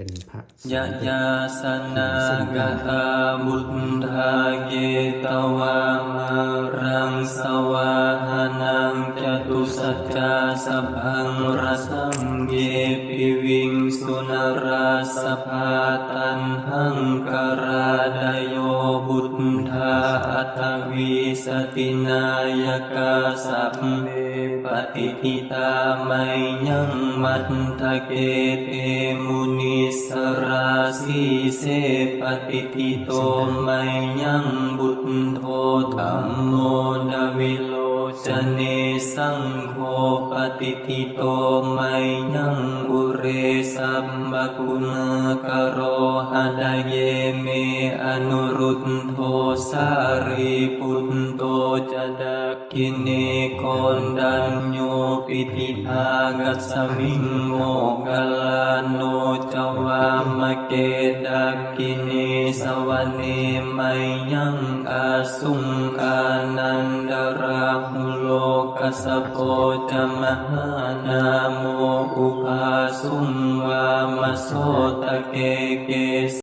เป็นพระยะยาสนากตาบุตธาเกตวามารังสวาหานังจตุสัจจาสัพพังรสังเกปิวิงสุนราสภาตันหังกราดโยบุตธาอัตวิสตินายกาสัพเพ ปฏิทิตาไมยังมัตตะเกเตมุนิสราสีเสปฏิทิโตไมยังบุตโทธรรมโมดวิโลจเนสังโฆปฏิทิโตไมยังอุ เรสัมบคุณกโรหะดาเยเมอนุรุตโทสารีปุตโตจะดักกินเนโกนดัญโยปิติภากัสสมิงโมกลาโนจวามเกดักกินเนสวเนไมยังอาสุงอานันดราหุโลกัสสโปจมหานาโมอุปา สุงวามโสตะเกเก